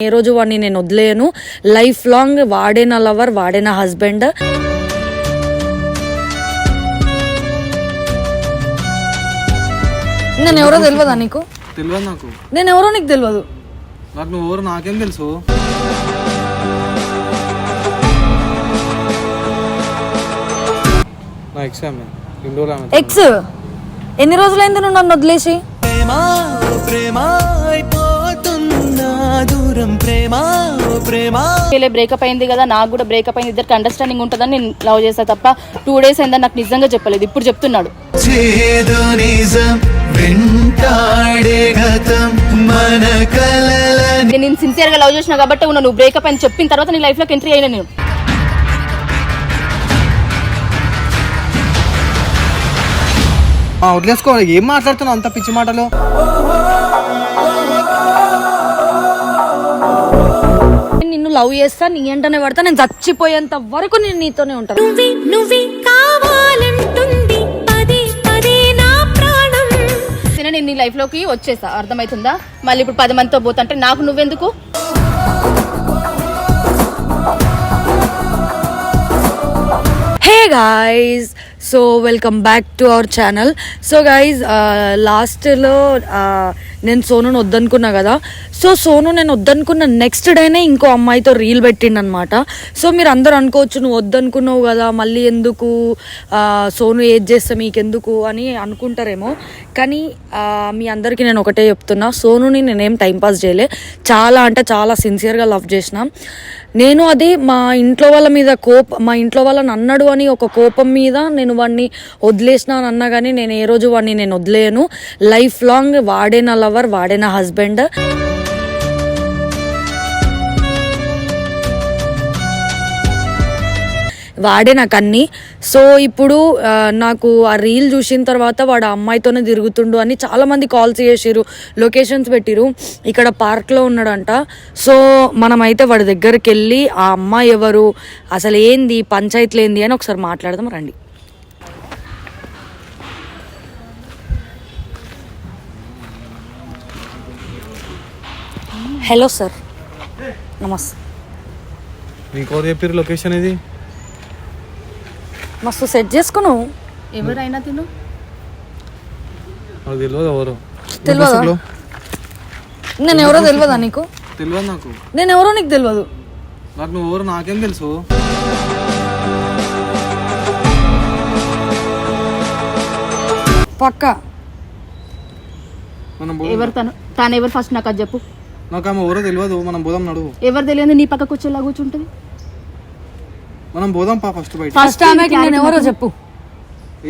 ఏ రోజు వాడిని నేను వదిలేయను. లైఫ్ లాంగ్ వాడే నా లవర్ వాడే నా హస్బెండ్ నేను ఎవరో తెలియదా నీకు? తెలియదు నాకు. నేను ఎవరో నీకు తెలియదు నాకు నువ్వు ఎవరు నాకేం తెలుసు? నా ఎక్స్ ఎన్ని రోజులైంది నువ్వు నన్ను వదిలేసి? ప్రేమ బ్రేకప్ అయింది కదా నాకు కూడా బ్రేకప్ అయింది. ఇద్దరికి అండర్స్టాండింగ్ ఉంటుందని నేను లవ్ చేస్తా తప్ప టూ డేస్ అయిందని నాకు నిజంగా చెప్పలేదు. ఇప్పుడు చెప్తున్నాడు. నేను సిన్సియర్గా లవ్ చేసిన కాబట్టి ఉన్నా నువ్వు బ్రేకప్ అని చెప్పిన తర్వాత నీ లైఫ్లోకి ఎంట్రీ అయినా నేను. ఆ, వదిలేసుకో ఏం మాట్లాడుతున్నావు అంత పిచ్చి మాటలు? నిన్ను లవ్ చేస్తా నీ ఎంటనే పడతా నేను చచ్చిపోయేంత వరకు నేను నీతోనే ఉంటాను నువ్వే నువ్వే కావాలంటుంది. పదే పదే నా ప్రాణం. నేను నీ లైఫ్లోకి వచ్చేసా. అర్థమవుతుందా మళ్ళీ ఇప్పుడు పది మందితో పోతుంటే నాకు నువ్వెందుకు? Hey guys so welcome back to our channel so guys లాస్ట్లో నేను సోనుని వద్దనుకున్నా కదా. సో సోను నేను వద్దనుకున్న నెక్స్ట్ డేనే ఇంకో అమ్మాయితో రీల్ పెట్టిండనమాట. సో మీరు అందరూ అనుకోవచ్చు నువ్వు వద్దనుకున్నావు కదా మళ్ళీ ఎందుకు సోను ఏది చేస్తే మీకెందుకు అని అనుకుంటారేమో. కానీ మీ అందరికీ నేను ఒకటే చెప్తున్నా సోనుని నేనేం టైంపాస్ చేయలే. చాలా అంటే చాలా సిన్సియర్గా లవ్ చేసిన. నేను అది మా ఇంట్లో వాళ్ళ మీద కోప మా ఇంట్లో వాళ్ళని అన్నాడు అని ఒక కోపం మీద నేను వాడిని వదిలేసినాను అన్నా కానీ నేను ఏ రోజు వాడిని నేను వదిలేయను లైఫ్ లాంగ్ వాడే నా లవర్ వాడే నా హస్బెండ్. వాడే నాకు అన్నీ సో ఇప్పుడు నాకు ఆ రీల్ చూసిన తర్వాత వాడు అమ్మాయితోనే తిరుగుతుండు అని చాలామంది కాల్స్ చేసిరు లొకేషన్స్ పెట్టిరు ఇక్కడ పార్క్లో ఉన్నాడంట. సో మనమైతే వాడి దగ్గరికి వెళ్ళి ఆ అమ్మాయి ఎవరు అసలు ఏంది పంచాయతీలు ఏంది అని ఒకసారి మాట్లాడదాం రండి. Hello sir. నమస్తే. నీకు చెప్పారు లొకేషన్ ఇది? మస్తు సెట్ చేసుకున్నావు ఎవరైనా తిను. నాకు తెలియదు ఎవరు. తెలియదా? నేను ఎవరో తెలియదా నీకు? తెలియదు నాకు. నేను ఎవరో నీకు తెలియదు నాకు నువ్వు ఎవరు నాకేం తెలుసు? పక్క. మనం పోదాం ఎవరు తను? తాను ఎవరు ఫస్ట్ నాకు అది చెప్పు. నాకు ఆమె ఎవరో తెలియదు మనం పోదాం నడువు. ఎవరు తెలియదు నీ పక్కకు వచ్చేలా కూర్చుంటుంది? మనం పోదాం పా ఫస్ట్ బయట ఫస్ట్ ఆమెకి నేను ఎవరో చెప్పు.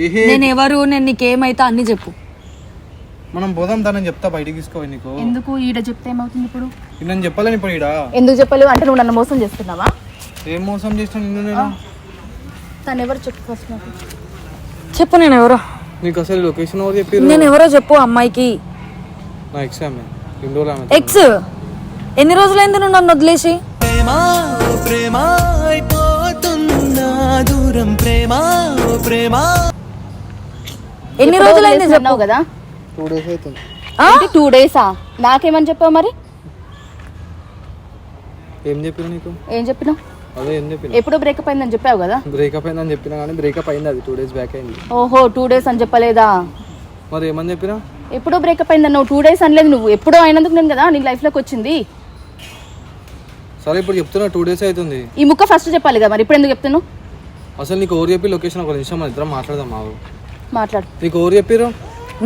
ఏహే. నేను ఎవరు నేను నీకేమైతా అన్ని చెప్పు. మనం పోదాం దాన్ని చెప్తా బయటికి తీసుకోవాలి నీకు. ఎందుకు ఈడ చెప్తే ఏమవుతుంది ఇప్పుడు? నేను చెప్పాలని ఇప్పుడు ఈడ. ఎందుకు చెప్పలేవు? అంటే నువ్వు నన్ను మోసం చేస్తున్నావా? ఏం మోసం చేస్తాను నిన్ను నేను? తను ఎవరు చెప్పు ఫస్ట్ నాకు. చెప్పు నేను ఎవరో నీకు అసలు లొకేషన్ ఎవరు చెప్పారు నేను ఎవరో చెప్పు అమ్మాయికి. నా ఎక్స్ ఆమె. ఎక్స్? ఎన్ని రోజులైంది నువ్వు నన్ను వదిలేసి? ప్రేమ ప్రేమ దూరం ప్రేమ ఓ ప్రేమ. ఎన్ని రోజులైంది చెప్పు. అన్నావు కదా? టూ డేస్ అవుతుంది అంటే టూ డేసా నాకేమని చెప్పావు మరి? ఏం చెప్పినా నీకు? ఏం చెప్పినావు? అదే ఏం చెప్పిన ఎప్పుడో బ్రేకప్ అయిందని చెప్పావు కదా? బ్రేకప్ అయిందని చెప్పినా కానీ బ్రేకప్ అయింది అది టూ డేస్ బ్యాక్ అయింది. ఓహో టూ డేస్ అని చెప్పలేదా? మరి ఏమని చెప్పినా? ఎప్పుడో బ్రేకప్ అయిందని నువ్వు టూ డేస్ అనలేదు నువ్వు. ఎప్పుడో అయినందుకు నేను కదా నీ లైఫ్లోకి వచ్చింది. సరే ఇప్పుడు చెప్తున్నా టూ డేస్ అవుతుంది ఈ ముక్క ఫస్ట్ చెప్పాలి కదా మరి. ఇప్పుడు ఎందుకు చెప్తున్నావు? అసలు నీకు ఎవరు చెప్పి లొకేషన్ ఒక నిమిషం మన ఇద్దరం మాట్లాడదాం మావు. మాట్లాడు. నీకు ఎవరు చెప్పారు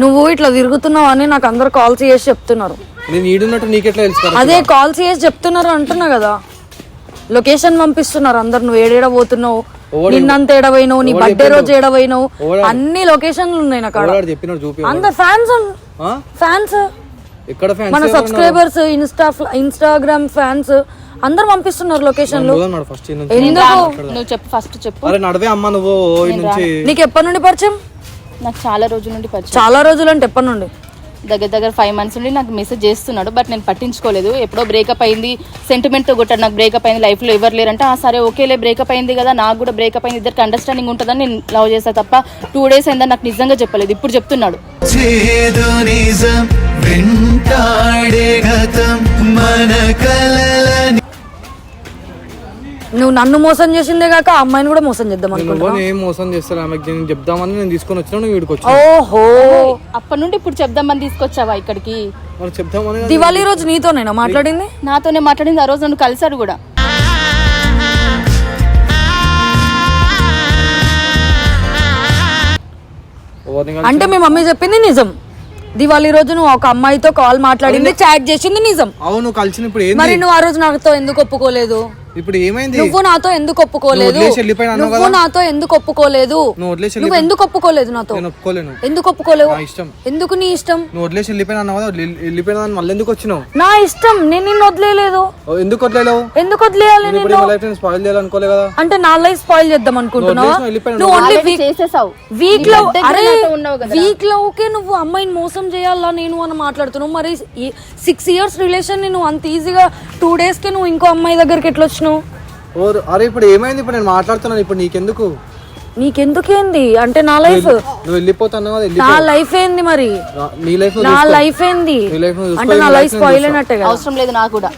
నువ్వు ఇట్లా తిరుగుతున్నావు అని నాకు అందరు కాల్స్ చేసి చెప్తున్నారు. నేను ఈడున్నట్టు నీకెట్లా తెలుసు అదే కాల్స్ చేసి చెప్తున్నారు అంటున్నా కదా. లొకేషన్ పంపిస్తున్నారు అందరు. నువ్వు ఏడేడ పోతున్నావు? నిన్నంత ఏడవైనావు? నీ బర్త్డే రోజు ఏడవైనావు? అన్ని లొకేషన్లు ఉన్నాయి నాకు అందరు ఫ్యాన్స్ ఫ్యాన్స్ మన సబ్స్క్రైబర్స్ ఇన్స్టా ఇన్స్టాగ్రామ్ ఫ్యాన్స్ అందరు పంపిస్తున్నారు లొకేషన్లు. ఎందుకు? నువ్వు చెప్పు ఫస్ట్ చెప్పు. అరే నడవే అమ్మ నువ్వు నుంచి. నీకు ఎప్పటి నుండి పరిచయం? నాకు చాలా రోజుల నుండి పరిచయం. చాలా రోజులు అంటే ఎప్పటి నుండి? దగ్గర దగ్గర ఫైవ్ మంత్స్ నుండి నాకు మెసేజ్ చేస్తున్నాడు బట్ నేను పట్టించుకోలేదు. ఎప్పుడో బ్రేకప్ అయింది. సెంటిమెంట్తో కొట్టాడు నాకు బ్రేకప్ అయింది లైఫ్లో ఎవరు లేరంటే. ఆ సరే ఓకేలే బ్రేకప్ అయింది కదా నాకు కూడా బ్రేకప్ అయింది. ఇద్దరికి అండర్స్టాండింగ్ ఉంటుందని నేను లవ్ చేస్తా తప్ప టూ డేస్ అయిందని నాకు నిజంగా చెప్పలేదు. ఇప్పుడు చెప్తున్నాడు. నువ్వు నన్ను మోసం చేసిందే కాక ఆ అమ్మాయిని కూడా మోసం చేద్దాం అనుకుంటున్నావు? ఏం మోసం చేస్తారు ఆమెకి నేను చెప్దామని నేను తీసుకొని వచ్చినా నువ్వు వీడికి వచ్చి ఓహో. అప్పటి నుండి ఇప్పుడు చెప్దామని తీసుకొచ్చావా ఇక్కడికి? మరి చెప్దామని దివాళీ రోజు నీతోనేనా మాట్లాడింది? నాతోనే మాట్లాడింది ఆ రోజు నన్ను కలిశారు కూడా. అంటే మీ మమ్మీ చెప్పింది నిజం. దివాళీ రోజు నువ్వు ఒక అమ్మాయితో కాల్ మాట్లాడింది చాట్ చేసింది నిజం. అవును కలిసిన ఇప్పుడు మరి నువ్వు ఆ రోజు నాతో ఎందుకు ఒప్పుకోలేదు? ఇప్పుడు ఏమైంది? నువ్వు నాతో ఎందుకు ఒప్పుకోలేదు? నువ్వు నాతో ఎందుకు ఒప్పుకోలేదు? నువ్వు ఎందుకు ఒప్పుకోలేదు నాతో? నేను ఒప్పుకోలేను. ఎందుకు ఒప్పుకోలేవు? నా ఇష్టం. ఎందుకు నీ ఇష్టం? నువ్వు వదిలేసి వెళ్ళిపోయినా అన్నావు వెళ్ళిపోయినా మళ్ళీ ఎందుకు వచ్చినావు? నా ఇష్టం. నేను నిన్ను వదిలేదు ఎందుకు వదిలేవు ఎందుకు వదిలేయాలి నేను లైఫ్ నేను స్పాయిల్ చేయాలనుకోలే కదా? అంటే నా లైఫ్ స్పాయిల్ చేద్దాం అనుకుంటున్నావా? నువ్వు ఓన్లీ చేసేసావు. వీక్లో అరే. వీక్లో ఓకే నువ్వు అమ్మాయిని మోసం చేయాలా నేను అని మాట్లాడుతున్నావు. మరి సిక్స్ ఇయర్స్ రిలేషన్ నువ్వు అంత ఈజీగా టూ డేస్కి నువ్వు ఇంకో అమ్మాయి దగ్గరికి ఎట్లా ఓ, అరే ఇప్పుడు ఏమైంది? ఇప్పుడు నేను మాట్లాడుతున్నాను ఇప్పుడు నీకెందుకు? నీకెందుకేంది? అంటే నా లైఫ్. నువ్వు వెళ్ళిపోతున్నావు కదా నా లైఫ్ ఏంది మరి? నా- లైఫ్ నా లైఫ్ ఏంది? అంటే నా లైఫ్ స్పాయిల్. అయినట్టే కదా. అవసరం లేదు నాకు కూడా.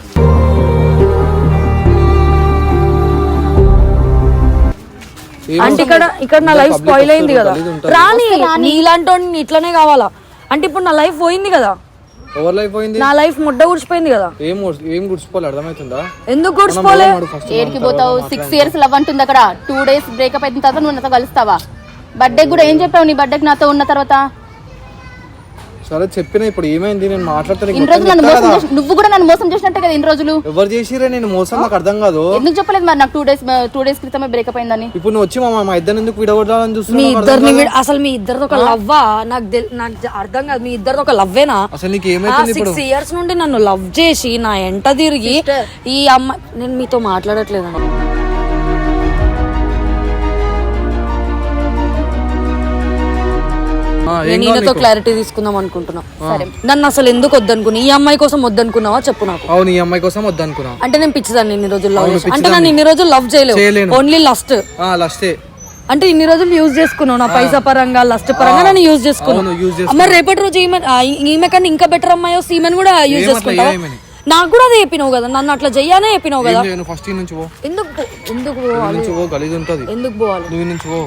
అంటే ఇక్కడ ఇక్కడ నా లైఫ్ స్పాయిల్ అయింది కదా. రాని నీలాంటి ఇట్లనే కావాలా? అంటే ఇప్పుడు నా లైఫ్ పోయింది కదా. ఎవరి లైఫ్ పోయింది? నా లైఫ్ ముడ్డ ఊడ్చిపోయింది కదా. ఏం ఏం గుడిచిపోవాలి అర్థమవుతుందా? ఎందుకు గుడిచిపోలే? ఏడికి పోతావు? సిక్స్ ఇయర్స్ లవ్ అంటుంది అక్కడ. టూ డేస్ బ్రేకప్ అయిన తర్వాత నువ్వు నాతో కలుస్తావా? బర్త్డే కూడా ఏం చెప్పావు నీ బర్త్డేకి నాతో ఉన్న తర్వాత? సరే చెప్పిన ఇప్పుడు ఏమైంది? నేను మాట్లాడుతాను ఇన్ని రోజులు నన్ను మోసం చేసి నువ్వు కూడా నన్ను మోసం చేసినట్టే కదా ఇన్ని రోజులు? ఎవరు చేసిరే నేను మోసం నాకు అర్థం కాదు. ఎందుకు చెప్పలేదు మరి? నాకు టూ డేస్ టూ డేస్ క్రితమే బ్రేకప్ అయిందని. ఇప్పుడు నువ్వు వచ్చి మా మా ఇద్దరు ఎందుకు విడగొట్టాలని మీ ఇద్దరిని. విడ- అసలు మీ ఇద్దరిది ఒక లవ్వా నాకు తెల్- నాకు అర్థం కాదు. మీ ఇద్దరిది ఒక లవ్వేనా అసలు నీకు ఇప్పుడు? సిక్స్ ఇయర్స్ నుండి నన్ను లవ్ చేసి నా ఎంట తిరిగి ఈ అమ్మాయి నేను మీతో మాట్లాడట్లేదు నేను ఈయనతో? క్లారిటీ తీసుకుందాం అనుకుంటున్నా. నన్ను అసలు ఎందుకు వద్దనుకున్నా ఈ అమ్మాయి కోసం వద్దనుకున్నావా? చెప్పు నాకు. అవును ఈ అమ్మాయి కోసం వద్దనుకున్నా. అంటే నేను పిచ్చిదాన్ని ఇన్ని రోజులు లవ్ చేసి. అంటే. నన్ను ఇన్ని రోజులు లవ్ చేయలేవు. చేయలేను. ఓన్లీ లస్ట్ లస్టే అంటే ఇన్ని రోజులు యూజ్ చేసుకున్నావు నా పైసా పరంగా లస్ట్ పరంగా నన్ను యూజ్ అవును, use చేసుకున్నావు చేసుకున్నా. మరి రేపటి రోజు ఈమె ఈమె కన్నా ఇంకా బెటర్ అమ్మాయి వస్తే ఈమెను కూడా యూజ్ చేసుకుంటావా? నాకు కూడా అదే చెప్పినావు కదా. నన్ను అట్లా చెయ్యానే చెప్పినావు కదా. ఫస్ట్ నుంచి ఎందుకు ఎందుకు పోవాలి? ఎందుకు పోవాలి?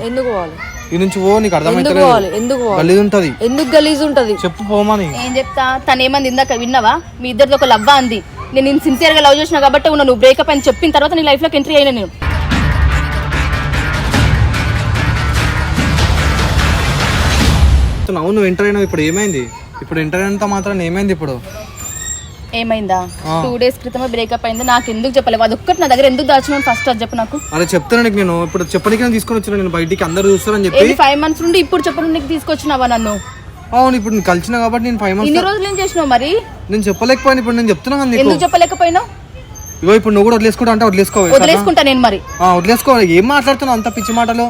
ఎందుకు పోవాలి? ఈ నుంచి పో నీకు ఎందుకు పోవాలి? ఎందుకు పోవాలి? గలీజ్ ఉంటది. ఎందుకు గలీజ్ ఉంటది? చెప్పు పోమని ఏం చెప్తా? తను ఏమంది ఇందాక విన్నావా? మీ ఇద్దరిది ఒక లవ్వా అంది. నేను నేను సిన్సియర్గా లవ్ చేసిన కాబట్టి ఉన్న నువ్వు బ్రేకప్ అని చెప్పిన తర్వాత నీ లైఫ్లోకి ఎంట్రీ అయినా నేను. అవును నువ్వు ఎంటర్ అయినావు ఇప్పుడు ఏమైంది? ఇప్పుడు ఎంటర్ అయినంత మాత్రం ఏమైంది ఇప్పుడు? ఏమైందా? టూ డేస్ క్రితమే బ్రేకప్ అయింది. నాకు ఎందుకు చెప్పలేదు? అది ఒక్కటి నా దగ్గర ఎందుకు దాచినావు ఫస్ట్ అది చెప్పు నాకు. అరే చెప్తాను నీకు నేను. ఇప్పుడు చెప్పడానికి తీసుకొని వచ్చిన నేను బయటికి. అందరు చూస్తారని చెప్పి. ఫైవ్ మంత్స్ నుండి ఇప్పుడు చెప్పడం నీకు తీసుకొచ్చినావా నన్ను? అవును ఇప్పుడు నేను కలిసిన కాబట్టి నేను ఫైవ్ ఇన్ని మంత్స్ రోజులు ఏం చేసినావు మరి? నేను చెప్పలేకపోయాను ఇప్పుడు నేను చెప్తున్నా కదా నీకు. ఎందుకు చెప్పలేకపోయినావు? ఇగో ఇప్పుడు నువ్వు కూడా వదిలేసుకుంటా అంటే వదిలేసుకో. వదిలేసుకుంటా నేను మరి. ఆ, వదిలేసుకో. ఏం మాట్లాడుతున్నావు అంత పిచ్చి మాటలు?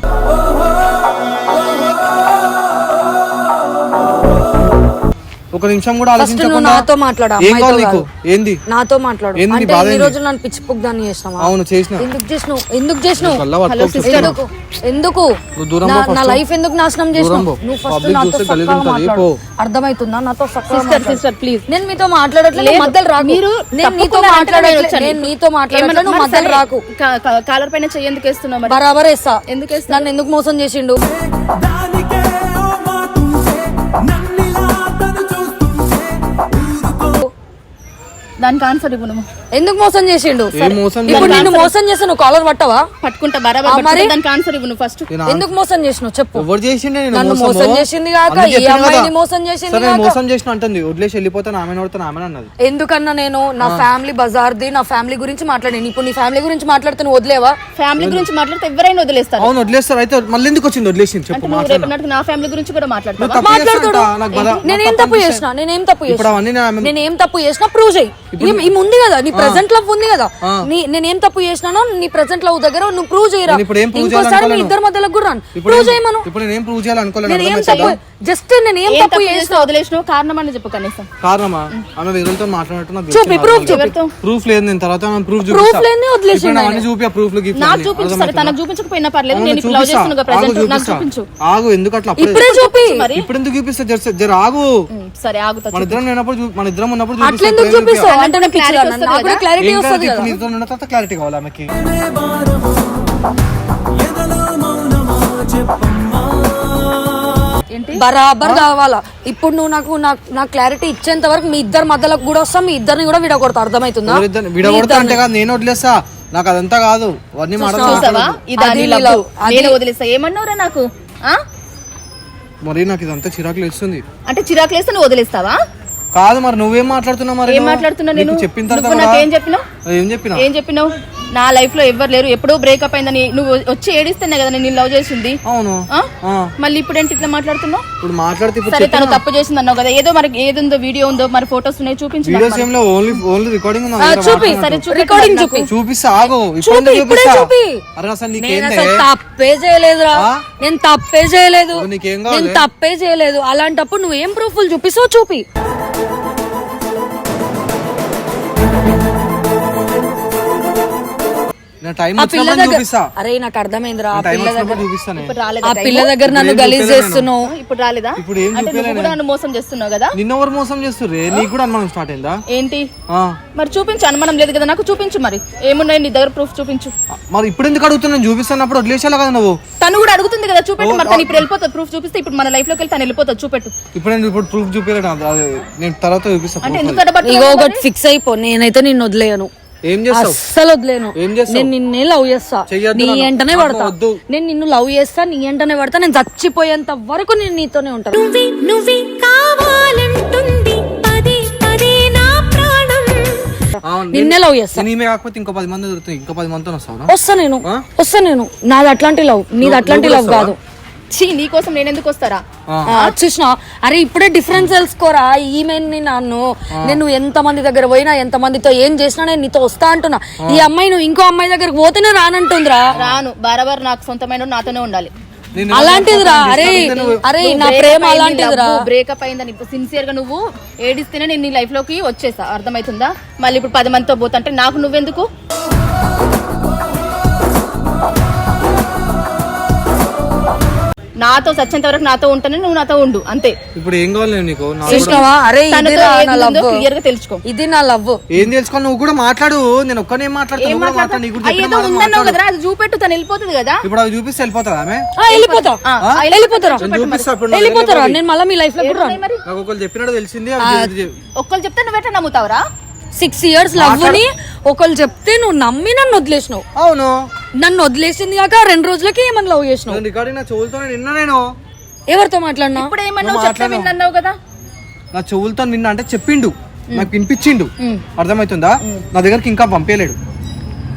ఒక నిమిషం కూడా ఫస్ట్ నువ్వు ఆలోచించకుండా నాతో మాట్లాడు ఏం అమ్మాయితో కావాలి నీకు కాదు. ఏంది నాతో మాట్లాడు ఏంది నీ అంటే బాధ ఈ ఏంది? రోజు నన్ను పిచ్చి పుగ్దాన్ని చేసినావా అవును చేసిన ఎందుకు చేసినావు ఎందుకు చేసినావు కళ్ళ పట్టుకోకు చూస్తున్నా. ఎందుకు ఎందుకు నువ్వు దూరం నా- పో నా first. లైఫ్ ఎందుకు నాశనం చేసినావు పో. నువ్వు ఫస్ట్ Public నాతో చూస్తే గలీజ్ చక్కగా ఉంటుంది. మాట్లాడు. అర్థమవుతుందా నాతో చక్కగా సిస్టర్ మాట్లాడు. సిస్టర్ ప్లీజ్ నేను మీతో మాట్లాడట్లేదు లేదు. మధ్యలో రాకు మీరు నేను నీతో తప్పకుండా అంటే నేను మాట్లాడట్లేదు వచ్చాను. నేను నీతో మాట్లాడట్లేదు నువ్వు మధ్యలో రాకు కాలర్ పైన చెయ్యి ఎందుకు వేస్తున్నావు మరి బరాబర్ వేస్తా ఎందుకు? నన్ను ఎందుకు మోసం చేసిండు దానికే దానికి ఆన్సర్ ఇవ్వు నువ్వు. ఎందుకు మోసం చేసిండు? ఏం ఇప్పుడు నిన్ను మోసం చేస్తే నువ్వు కాలర్ పట్టవా? పట్టుకుంటా బరాబర్. మరి? దానికి ఆన్సర్ ఇవ్వు నువ్వు ఫస్ట్ ఎందుకు మోసం చేసినావు? చెప్పు. ఎవరు చేసిండే నేను నన్ను? మోసం చేసింది కాక, ఈ అమ్మాయిని. మోసం చేసింది కాక. మోసం చేసిన అంటుంది. వదిలేసి వెళ్ళిపోతాను ఆమె నోడుతాను ఆమె అన్నది. ఎందుకన్నా నేను? నా ఫ్యామిలీ బజార్ది నా ఫ్యామిలీ గురించి మాట్లాడాను. ఇప్పుడు నీ ఫ్యామిలీ గురించి మాట్లాడితే నువ్వు వదిలేవా? ఫ్యామిలీ గురించి మాట్లాడితే ఎవరైనా వదిలేస్తారు. అవును వదిలేస్తారు. అయితే మళ్ళీ ఎందుకు వచ్చింది? వదిలేసింది. అంటే చెప్పు మాట్లాడు. నా ఫ్యామిలీ గురించి కూడా తప్పు మాట్లాడుతాడు నేనేం నాకు తప్పు తప్పు చేసిన? నేనేం తప్పు ఇప్పుడు చేసిన? నేను నేనేం తప్పు చేసినా? ప్రూవ్ చేయి. ఏం- ఈ ఉంది కదా? నీ ప్రెసెంట్ లవ్ ఉంది కదా? నీ నేనేం తప్పు చేసినానో నీ ప్రెసెంట్ లవ్ దగ్గర నువ్వు ప్రూవ్ చేయరా? ఏం ఇంకోసారి మీ. ఇద్దరి మధ్యలో కూడా ప్రూవ్ ఏం- చేయమను. ఇప్పుడు నేను ఏం ప్రూవ్ చేయాలనుకోలేదు నేను ఏం? తప్పు జస్ట్ నేను ఏం ఏం తప్పు చేసిన వదిలేసినావు? కారణం అని చెప్పు కనీసం. కారణమా? ఆమె వేరేతో మాట్లాడినట్టు నాకు చూపి. ప్రూఫ్ చూపి. ప్రూఫ్ లేదు నేను తర్వాత ప్రూఫ్ Proof లేనిదే వదిలేసిండు ఆయన. చూపి ప్రూఫ్ నాకు చూపించు సరే తనకు చూపించకపోయినా పర్లేదు. నేను ఇప్పుడు లవ్ చేస్తున్నా ప్రెసెంట్ నాకు చూపించు. ఆగు ఎందుకు అట్లా ఇప్పుడే చూపి. మరి. ఇప్పుడు ఎందుకు చూపిస్తా? జర జర ఆగు. సరే ఆగుతా మన ఇద్దరం లేనప్పుడు చూ- మన ఇద్దరం ఉన్నప్పుడు అట్లా ఎందుకు ఏం చూపిస్తా? అంటే క్లారిటీ వస్తుంది నీతో ఉన్న తర్వాత కావాలి ఆమెకి. బరాబర్ కావాలా? ఇప్పుడు నువ్వు నాకు నాకు నాకు క్లారిటీ ఇచ్చేంత వరకు మీ ఇద్దరి మధ్యలోకి కూడా వస్తాం మీ ఇద్దరిని కూడా విడగొడతా అర్థమవుతుందా? విడగొడతా అంటే కాదు నేను వదిలేస్తా. నాకు అదంతా కాదు. అవన్నీ మాటలు చూసావా? మాట్లాడొద్దు. ఇదా అది నీ నీ లవ్. love. అది- నేను వదిలేస్తా. ఏమన్నావురా నాకు? ఆ? మరి నాకు ఇదంతా చిరాకులు ఇస్తుంది అంటే చిరాకు లేస్తే నువ్వు వదిలేస్తావా? కాదు మరి నువ్వేం మాట్లాడుతున్నావు మరి ఏం నువ్వు? మాట్లాడుతున్నా నీకు నేను? చెప్పిన తర్వాత నాకేం చెప్పినావు? ఏం చెప్పినా? ఏం చెప్పినావు? నా లైఫ్లో ఎవ్వరు లేరు. ఎప్పుడో బ్రేకప్ అయిందని నువ్వు వచ్చి ఏడిస్తేనే కదా నేను లవ్ చేసింది. అవును. మళ్ళీ ఇప్పుడు ఏంటి ఇట్లా మాట్లాడుతున్నావు? ఇప్పుడు మాట్లాడితే సరే తను తప్పు చేసింది అన్నావు కదా. ఏదో మరి ఏది ఉందో వీడియో ఉందో మరి ఫోటోస్ ఉన్నాయి చూపించు వీడియోస్. ఏం ఓన్లీ ఓన్లీ రికార్డింగ్ చూపి సరే చూపి రికార్డింగ్ చూపి. చూపిస్తా ఆగు. ఇప్పుడు చూపి. అరే అసలు తప్పే చేయలేదురా? నేను తప్పే చేయలేదు. ఇప్పుడు నీకేం కావాలి? నేను తప్పే చేయలేదు. అలాంటప్పుడు నువ్వు ఏం ప్రూఫ్లు చూపిస్తావు చూపి. ఆ పిల్ల వచ్చినప్పుడు దగ్గర చూపిస్తా. అరే నాకు అర్థమైందిరా ఆ పిల్ల దగ్గర ఆ? పిల్ల దగ్గర నన్ను గలీజ్. చేస్తున్నావు. ఇప్పుడు రాలేదా? ఇప్పుడు ఏం అంటే నువ్వు. కూడా నన్ను మోసం చేస్తున్నావు కదా? నిన్న ఎవరు మోసం చేస్తుర్రే? నీకు కూడా అనుమానం స్టార్ట్ అయిందా? ఏంటి? ఆ. మరి చూపించు అనుమానం లేదు కదా నాకు చూపించు మరి. ఏమున్నాయి నీ దగ్గర ప్రూఫ్ చూపించు. మరి ఇప్పుడు ఎందుకు అడుగుతున్నాను చూపిస్తున్నప్పుడు వదిలేసాలా కదా నువ్వు? తను కూడా అడుగుతుంది కదా చూపెట్టు మరి. తను ఇప్పుడు వెళ్ళిపోతుంది ప్రూఫ్ చూపిస్తే ఇప్పుడు మన లైఫ్లోకి వెళ్ళి తను వెళ్ళిపోతుంది చూపెట్టు. ఇప్పుడు నేను ఇప్పుడు ప్రూఫ్ అది నేను తర్వాత చూపిస్తా అంటే proof ఎందుకు అది. అడబడుతున్నావు ఇగో? ఒకటి ఫిక్స్ అయిపో. నేనైతే నిన్ను వదిలేయను. ఏం చేస్తావు? అస్సలు వదిలేను. ఏం చేస్తావు? నేను నిన్నే లవ్ చేస్తా. చెయ్యొద్దు నీ నన్ను. నాకు పడతా. వద్దు. నేను నిన్ను లవ్ చేస్తా నీ ఎంటనే పడతా. నేను చచ్చిపోయేంత వరకు నేను నీతోనే ఉంటాను. నువ్వే నువ్వే కావాలంటుంది. పదే పదే నా ప్రాణం. అవును, నిన్నే లవ్ చేస్తా. నేను ఈమె కాకపోతే ఇంకో పది మంది దొరుకుతాయి ఇంకో పది మందితో వస్తావు వస్తా నేను. ఆ? వస్తా నేను. నాది అట్లాంటి లవ్. నీది అట్లాంటి నువ్వు లవ్ కూడా కాదు. నీ కోసం నేను ఎందుకు వస్తారా చూసిన? అరే ఇప్పుడే డిఫరెన్స్ తెలుసుకోరా ఈమెని నన్ను? నేను ఎంత మంది దగ్గర పోయినా ఎంత మందితో ఏం చేసినా నేను నీతో వస్తా అంటున్నా. ఈ అమ్మాయి నువ్వు ఇంకో అమ్మాయి దగ్గరకు పోతేనే రానంటుందిరా. రాను. బారాబార్ నాకు సొంతమైన నాతోనే ఉండాలి. అలాంటిదిరా. అరే అరే నా ప్రేమ అలాంటిదిరా. బ్రేకప్ అయిందని సిన్సియర్గా నువ్వు ఏడిస్తేనే నేను నీ లైఫ్లోకి వచ్చేసా. అర్థమవుతుందా మళ్ళీ ఇప్పుడు పది మందితో పోతుంటే నాకు నువ్వెందుకు? నాతో చచ్చేంత వరకు నాతో ఉంటానే నువ్వు నాతో ఉండు అంతే. ఇప్పుడు ఏం కావాలి నీకు? నా- చూసినావా అరే తనతో ఇదిరా ఏది నా ఉందో లవ్ క్లియర్గా తెలుసుకో. ఇది నా లవ్ ఏం తెలుసుకో నువ్వు కూడా మాట్లాడు. నేను ఒక్కనే ఏం నువ్వు కూడా మాట్లాడు. మాట్లాడతా నీకు కూడా చెప్పిన అయ్యేదో మాట ఉందన్నావు మాట్లాడు. కదరా అది చూపెట్టు తను వెళ్ళిపోతుంది కదా. ఇప్పుడు అవి చూపిస్తే వెళ్ళిపోతుందా ఆమె? వెళ్ళిపోతా ఆ, వెళ్ళిపోతారా నేను చూపిస్తా ఇప్పుడు నాకు వెళ్ళిపోతారా? వెళ్ళిపోయి. నేను మళ్ళీ మీ లైఫ్లో కూడా ఏడున్నాయి మరి? నాకు ఒకళ్ళు చెప్పినట్టు తెలిసింది అవి ఇది చెప్పు. ఒక్కళ్ళు చెప్తే నువ్వెట్లా నమ్ముతావురా? సిక్స్ ఇయర్స్ లవ్ని ఒకళ్ళు చెప్తే నువ్వు నమ్మి నన్ను వదిలేసినావు. అవును. నన్ను వదిలేసింది కాక రెండు రోజులకి ఏమని లవ్ చేసినావు? రికార్డింగ్ నా చెవులతో నిన్న నేను. ఎవరితో మాట్లాడినా ఇప్పుడు ఏమన్నావు? చెప్తే విన్నావు కదా. నా చెవులతో నిన్న అంటే చెప్పిండు. నాకు వినిపించిండు. అర్థమవుతుందా? నా దగ్గరికి ఇంకా పంపించలేడు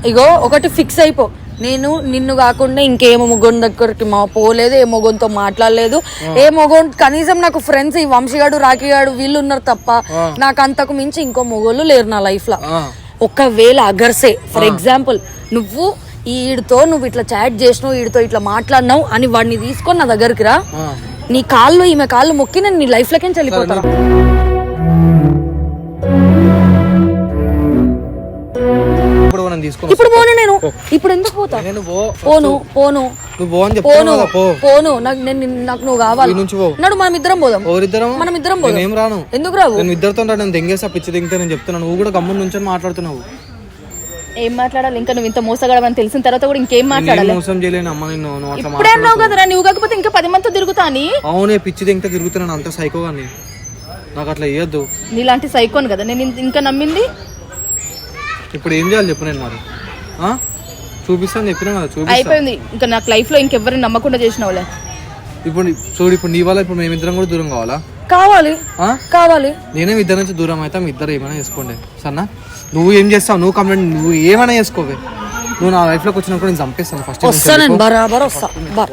ఇగో ఒకటి ఫిక్స్ అయిపో. నేను నిన్ను కాకుండా ఇంకేమో మొగోని దగ్గరికి మా పోలేదు ఏ మొగోనితో మాట్లాడలేదు. ఏ మొగోన్ కనీసం నాకు ఫ్రెండ్స్ ఈ వంశీగాడు రాఖీగాడు వీళ్ళు ఉన్నారు తప్ప నాకు అంతకు మించి ఇంకో మొగోళ్ళు లేరు నా లైఫ్లో. ఒకవేళ అగర్సే ఫర్ ఎగ్జాంపుల్ నువ్వు ఈడితో నువ్వు ఇట్లా చాట్ చేసినావు ఈడితో ఇట్లా మాట్లాడినావు అని వాడిని తీసుకొని నా దగ్గరికి రా. నీ కాళ్ళు ఈమె కాళ్ళు మొక్కి నేను నీ లైఫ్లోకి వెళ్ళిపోతాను తీసుకొని ఇప్పుడు పోను నేను. ఇప్పుడు ఎందుకు పోతా? నేను పో పోను పోను. నువ్వు పో అని పోను పో. పోను. నాకు నేను నిన్ను- నాకు నువ్వు కావాలి? ఈ నుంచి పో. నడు మనం ఇద్దరం పోదాం. ఎవరిద్దరం? మనం ఇద్దరం పోదాం. నేనేం రాను. ఎందుకు రావు? నేను ఇద్దరితో ఉంటాను, నేను దెంగేసా పిచ్చి దింగితే నేను చెప్తున్నాను. నువ్వు కూడా గమ్మున నుంచి మాట్లాడుతున్నావు. ఏం మాట్లాడాలి? ఇంకా నువ్వు ఇంత మోసగడమని తెలిసిన తర్వాత కూడా ఇంకేం నేను మాట్లాడాలి? మోసం చేయలేను అమ్మ నిన్ను నువ్వు అట్లా ఇప్పుడే అన్నావు కదరా నువ్వు కాకపోతే ఇంకా పది మందితో తిరుగుతా అని అవునే పిచ్చి దింగితే తిరుగుతున్నాను అంత సైకో కానీ నాకు అట్లా ఇయ్యద్దు నీలాంటి సైకోన్ కదా. నేను ఇం- ఇంకా నమ్మింది? ఇప్పుడు ఏం చేయాలి చెప్పు నేను మరి? చూపిస్తాను చెప్పినా కదా చూపిస్తా. అయిపోయింది. ఇంకా నాకు లైఫ్లో ఇంకెవరిని నమ్మకుండా చేసినవులే. ఇప్పుడు నీ- చూడు ఇప్పుడు నీ వల్ల ఇప్పుడు మేమిద్దరం కూడా దూరం కావాలా? కావాలి. ఆ? కావాలి. నేనే మీ ఇద్దరి నుంచి దూరం అయితే మీ ఇద్దరు ఏమైనా చేసుకోండి. సన్నా నువ్వు ఏం చేస్తావు? నువ్వు కంప్లైంట్ నువ్వు ఏమైనా చేసుకోవే. నువ్వు నా లైఫ్లోకి వచ్చినప్పుడు నేను చంపేస్తాను. ఫస్ట్ వస్తా నేను బరాబర్ వస్తా. బా.